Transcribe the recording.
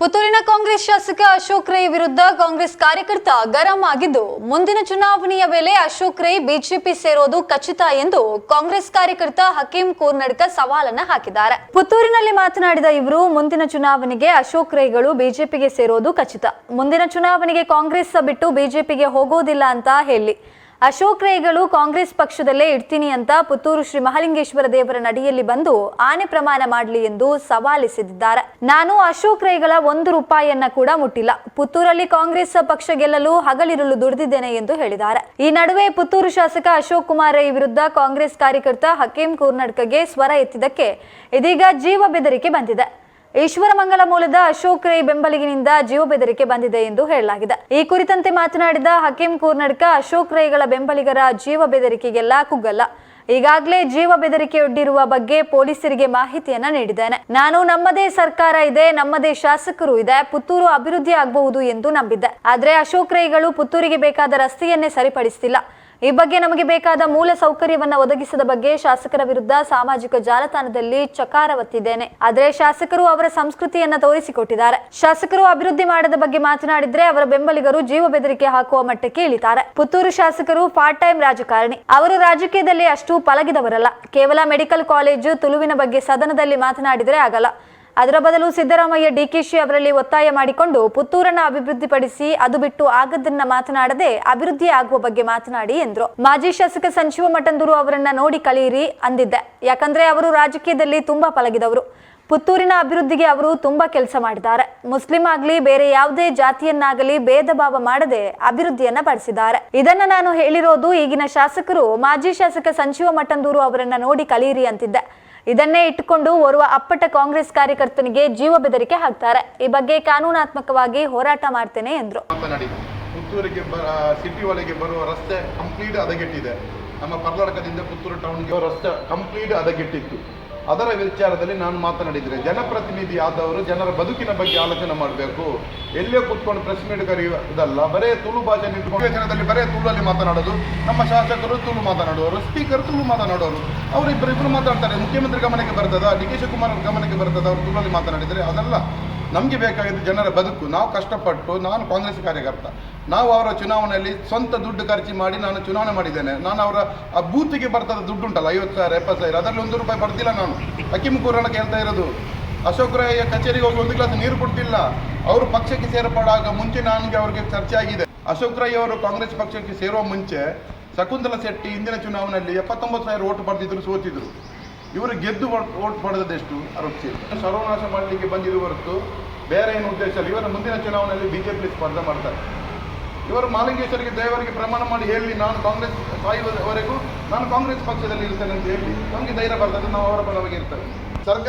ಪುತ್ತೂರಿನ ಕಾಂಗ್ರೆಸ್ ಶಾಸಕ ಅಶೋಕ್ ರೈ ವಿರುದ್ಧ ಕಾಂಗ್ರೆಸ್ ಕಾರ್ಯಕರ್ತ ಗರಂ ಆಗಿದ್ದು, ಮುಂದಿನ ಚುನಾವಣೆಯ ವೇಳೆ ಅಶೋಕ್ ರೈ ಬಿಜೆಪಿ ಸೇರೋದು ಖಚಿತ ಎಂದು ಕಾಂಗ್ರೆಸ್ ಕಾರ್ಯಕರ್ತ ಹಕೀಂ ಕೂರ್ನಡ್ಕ ಸವಾಲನ್ನ ಹಾಕಿದ್ದಾರೆ. ಪುತ್ತೂರಿನಲ್ಲಿ ಮಾತನಾಡಿದ ಇವರು, ಮುಂದಿನ ಚುನಾವಣೆಗೆ ಅಶೋಕ್ ರೈಗಳು ಬಿಜೆಪಿಗೆ ಸೇರೋದು ಖಚಿತ. ಮುಂದಿನ ಚುನಾವಣೆಗೆ ಕಾಂಗ್ರೆಸ್ ಬಿಟ್ಟು ಬಿಜೆಪಿಗೆ ಹೋಗೋದಿಲ್ಲ ಅಂತ ಹೇಳಿ. ಅಶೋಕ್ ರೈಗಳು ಕಾಂಗ್ರೆಸ್ ಪಕ್ಷದಲ್ಲೇ ಇಡ್ತೀನಿ ಅಂತ ಪುತ್ತೂರು ಶ್ರೀ ಮಹಾಲಿಂಗೇಶ್ವರ ದೇವರ ನಡಿಯಲ್ಲಿ ಬಂದು ಆನೆ ಪ್ರಮಾಣ ಮಾಡಲಿ ಎಂದು ಸವಾಲಿಸಿದ್ದಾರೆ ನಾನು ಅಶೋಕ್ ರೈಗಳ ಒಂದು ರೂಪಾಯಿಯನ್ನ ಕೂಡ ಮುಟ್ಟಿಲ್ಲ. ಪುತ್ತೂರಲ್ಲಿ ಕಾಂಗ್ರೆಸ್ ಪಕ್ಷ ಗೆಲ್ಲಲು ಹಗಲಿರುಳು ದುಡಿದಿದ್ದೇನೆ ಎಂದು ಹೇಳಿದ್ದಾರೆ. ಈ ನಡುವೆ ಪುತ್ತೂರು ಶಾಸಕ ಅಶೋಕ್ ಕುಮಾರ್ ರೈ ವಿರುದ್ಧ ಕಾಂಗ್ರೆಸ್ ಕಾರ್ಯಕರ್ತ ಹಕೀಂ ಕೂರ್ನಡ್ಕಗೆ ಸ್ವರ ಎತ್ತಿದ್ದಕ್ಕೆ ಇದೀಗ ಜೀವ ಬೆದರಿಕೆ ಬಂದಿದೆ. ಈಶ್ವರಮಂಗಲ ಮೂಲದ ಅಶೋಕ್ ರೈ ಬೆಂಬಲಿಗಿನಿಂದ ಜೀವ ಬೆದರಿಕೆ ಬಂದಿದೆ ಎಂದು ಹೇಳಲಾಗಿದೆ. ಈ ಕುರಿತಂತೆ ಮಾತನಾಡಿದ ಹಕೀಂ ಕೂರ್ನಡ್ಕ, ಅಶೋಕ್ ರೈಗಳ ಬೆಂಬಲಿಗರ ಜೀವ ಬೆದರಿಕೆಗೆಲ್ಲ ಕುಗ್ಗಲ್ಲ. ಈಗಾಗಲೇ ಜೀವ ಬೆದರಿಕೆಯೊಡ್ಡಿರುವ ಬಗ್ಗೆ ಪೊಲೀಸರಿಗೆ ಮಾಹಿತಿಯನ್ನ ನೀಡಿದ್ದೇನೆ. ನಾನು ನಮ್ಮದೇ ಸರ್ಕಾರ ಇದೆ, ನಮ್ಮದೇ ಶಾಸಕರು ಇದೆ, ಪುತ್ತೂರು ಅಭಿವೃದ್ಧಿ ಆಗಬಹುದು ಎಂದು ನಂಬಿದ್ದೆ. ಆದರೆ ಅಶೋಕ್ ರೈಗಳು ಪುತ್ತೂರಿಗೆ ಬೇಕಾದ ರಸ್ತೆಯನ್ನೇ ಸರಿಪಡಿಸುತ್ತಿಲ್ಲ ಈ ಬಗ್ಗೆ ನಮಗೆ ಬೇಕಾದ ಮೂಲ ಸೌಕರ್ಯವನ್ನ ಒದಗಿಸದ ಬಗ್ಗೆ ಶಾಸಕರ ವಿರುದ್ಧ ಸಾಮಾಜಿಕ ಜಾಲತಾಣದಲ್ಲಿ ಚಕಾರ ಒತ್ತಿದ್ದೇನೆ. ಆದರೆ ಶಾಸಕರು ಅವರ ಸಂಸ್ಕೃತಿಯನ್ನ ತೋರಿಸಿಕೊಟ್ಟಿದ್ದಾರೆ. ಶಾಸಕರು ಅಭಿವೃದ್ಧಿ ಮಾಡದ ಬಗ್ಗೆ ಮಾತನಾಡಿದ್ರೆ ಅವರ ಬೆಂಬಲಿಗರು ಜೀವ ಬೆದರಿಕೆ ಹಾಕುವ ಮಟ್ಟಕ್ಕೆ ಇಳಿತಾರೆ. ಪುತ್ತೂರು ಶಾಸಕರು ಪಾರ್ಟ್ ಟೈಮ್ ರಾಜಕಾರಣಿ. ಅವರು ರಾಜಕೀಯದಲ್ಲಿ ಅಷ್ಟು ಪಲಗಿದವರಲ್ಲ ಕೇವಲ ಮೆಡಿಕಲ್ ಕಾಲೇಜು ತುಳುವಿನ ಬಗ್ಗೆ ಸದನದಲ್ಲಿ ಮಾತನಾಡಿದರೆ ಆಗಲ್ಲ. ಅದರ ಬದಲು ಸಿದ್ದರಾಮಯ್ಯ ಡಿಕೆಶಿ ಅವರಲ್ಲಿ ಒತ್ತಾಯ ಮಾಡಿಕೊಂಡು ಪುತ್ತೂರನ್ನ ಅಭಿವೃದ್ಧಿಪಡಿಸಿ ಅದು ಬಿಟ್ಟು ಆಗದನ್ನ ಮಾತನಾಡದೆ ಅಭಿವೃದ್ಧಿ ಆಗುವ ಬಗ್ಗೆ ಮಾತನಾಡಿ ಎಂದರು. ಮಾಜಿ ಶಾಸಕ ಸಂಜೀವ ಮಠಂದೂರು ಅವರನ್ನ ನೋಡಿ ಕಲಿಯಿರಿ ಅಂದಿದ್ದೆ. ಯಾಕಂದ್ರೆ ಅವರು ರಾಜಕೀಯದಲ್ಲಿ ತುಂಬಾ ಪಲಗಿದವರು. ಪುತ್ತೂರಿನ ಅಭಿವೃದ್ಧಿಗೆ ಅವರು ತುಂಬಾ ಕೆಲಸ ಮಾಡಿದ್ದಾರೆ. ಮುಸ್ಲಿಂ ಆಗ್ಲಿ, ಬೇರೆ ಯಾವುದೇ ಜಾತಿಯನ್ನಾಗಲಿ ಭೇದ ಭಾವ ಮಾಡದೆ ಅಭಿವೃದ್ಧಿಯನ್ನ ಪಡಿಸಿದ್ದಾರೆ. ಇದನ್ನ ನಾನು ಹೇಳಿರೋದು ಈಗಿನ ಶಾಸಕರು, ಮಾಜಿ ಶಾಸಕ ಸಂಜೀವ ಮಠಂದೂರು ಅವರನ್ನ ನೋಡಿ ಕಲಿಯಿರಿ ಅಂತಿದ್ದೆ. ಇದನ್ನೇ ಇಟ್ಟುಕೊಂಡು ಓರ್ವ ಅಪ್ಪಟ ಕಾಂಗ್ರೆಸ್ ಕಾರ್ಯಕರ್ತನಿಗೆ ಜೀವ ಬೆದರಿಕೆ ಹಾಕ್ತಾರೆ. ಈ ಬಗ್ಗೆ ಕಾನೂನಾತ್ಮಕವಾಗಿ ಹೋರಾಟ ಮಾಡ್ತೇನೆ ಎಂದರು. ಪುತ್ತೂರಿಗೆ ಸಿಟಿ ಒಳಗೆ ಬರುವ ರಸ್ತೆ ಕಂಪ್ಲೀಟ್ ಅದಗೆಟ್ಟಿದೆ. ನಮ್ಮ ಕರ್ನಾಟಕದಿಂದ ಪುತ್ತೂರು ಟೌನ್ಗೆ ರಸ್ತೆ ಕಂಪ್ಲೀಟ್ ಹದಗೆಟ್ಟಿತ್ತು ಅದರ ವಿಚಾರದಲ್ಲಿ ನಾನು ಮಾತನಾಡಿದರೆ ಜನಪ್ರತಿನಿಧಿ ಆದವರು ಜನರ ಬದುಕಿನ ಬಗ್ಗೆ ಆಲೋಚನೆ ಮಾಡಬೇಕು. ಎಲ್ಲೇ ಕೂತ್ಕೊಂಡು ಪ್ರೆಸ್ ಮೀಟ್ ಕರೆಯುವುದಲ್ಲ ಬರೇ ತುಳು ಭಾಷೆ ನಿಂತ್ಕೊಂಡು ಬರೇ ತುಳುವಲ್ಲಿ ಮಾತನಾಡೋದು. ನಮ್ಮ ಶಾಸಕರು ತುಳು ಮಾತನಾಡುವವರು ಸ್ಪೀಕರ್ ತುಳು ಮಾತನಾಡುವವರು. ಅವರಿಬ್ಬರಿಬ್ಬರು ಮಾತಾಡ್ತಾರೆ. ಮುಖ್ಯಮಂತ್ರಿ ಗಮನಕ್ಕೆ ಬರ್ತದ, ಡಿ ಕೆ ಶಿವಕುಮಾರ್ ಗಮನಕ್ಕೆ ಬರ್ತದ, ಅವರು ತುಳುವಲ್ಲಿ ಮಾತನಾಡಿದರೆ ಅದಲ್ಲ. ನಮಗೆ ಬೇಕಾಗಿದ್ದು ಜನರ ಬದುಕು, ನಾವು ಕಷ್ಟಪಟ್ಟು, ನಾನು ಕಾಂಗ್ರೆಸ್ ಕಾರ್ಯಕರ್ತ. ನಾವು ಅವರ ಚುನಾವಣೆಯಲ್ಲಿ ಸ್ವಂತ ದುಡ್ಡು ಖರ್ಚು ಮಾಡಿ ನಾನು ಚುನಾವಣೆ ಮಾಡಿದ್ದೇನೆ. ನಾನು ಅವರ, ಆ ಬೂತಿಗೆ ಬರ್ತದ ದುಡ್ಡು ಉಂಟಲ್ಲ, ಐವತ್ತು ಸಾವಿರ, ಎಪ್ಪತ್ತು ಸಾವಿರ, ಅದರಲ್ಲಿ ಒಂದು ರೂಪಾಯಿ ಬರ್ತಿಲ್ಲ ನಾನು. ಅಕ್ಕಿಮುಕೂರಣ ಕೇಳ್ತಾ ಇರೋದು. ಅಶೋಕ್ ರಾಯ ಕಚೇರಿಗೆ ಹೋಗಿ ಒಂದು ಗ್ಲಾಸ್ ನೀರು ಕೊಡ್ತಿಲ್ಲ. ಅವರು ಪಕ್ಷಕ್ಕೆ ಸೇರ್ಪಡಾಗ ಮುಂಚೆ ನನಗೆ ಅವ್ರಿಗೆ ಚರ್ಚೆ ಆಗಿದೆ. ಅಶೋಕ್ ರಾಯ್ ಅವರು ಕಾಂಗ್ರೆಸ್ ಪಕ್ಷಕ್ಕೆ ಸೇರುವ ಮುಂಚೆ ಶಕುಂತಲಾ ಶೆಟ್ಟಿ ಹಿಂದಿನ ಚುನಾವಣೆಯಲ್ಲಿ ಎಪ್ಪತ್ತೊಂಬತ್ತು ಸಾವಿರ ಓಟು ಪಡೆದಿದ್ರು ಸೋತಿದ್ರು. ಇವರು ಗೆದ್ದು ಓಟ್ ಅರುಣ್ ಸೀಟ್ ಸರ್ವನಾಶ ಮಾಡಲಿಕ್ಕೆ ಬಂದಿರುವ ಹೊರತು ಬೇರೆ ಏನು ಉದ್ದೇಶ ಇಲ್ಲ. ಇವರ ಮುಂದಿನ ಚುನಾವಣೆಯಲ್ಲಿ ಬಿಜೆಪಿ ಸ್ಪರ್ಧೆ ಮಾಡ್ತಾರೆ. ಇವರು ಮಾಲಿಂಗೇಶ್ವರಿಗೆ, ದೇವರಿಗೆ ಪ್ರಮಾಣ ಮಾಡಿ ಹೇಳಿ, ನಾನು ಕಾಂಗ್ರೆಸ್ ಸಾಯುವವರೆಗೂ ನಾನು ಕಾಂಗ್ರೆಸ್ ಪಕ್ಷದಲ್ಲಿ ಇರ್ತೇನೆ ಅಂತ ಹೇಳಿ ನಮಗೆ ಧೈರ್ಯ ಬರ್ತದೆ, ನಾವು ಅವರ ಪರವಾಗಿ ಇರ್ತೇವೆ. ಸರ್ಕಾರಿ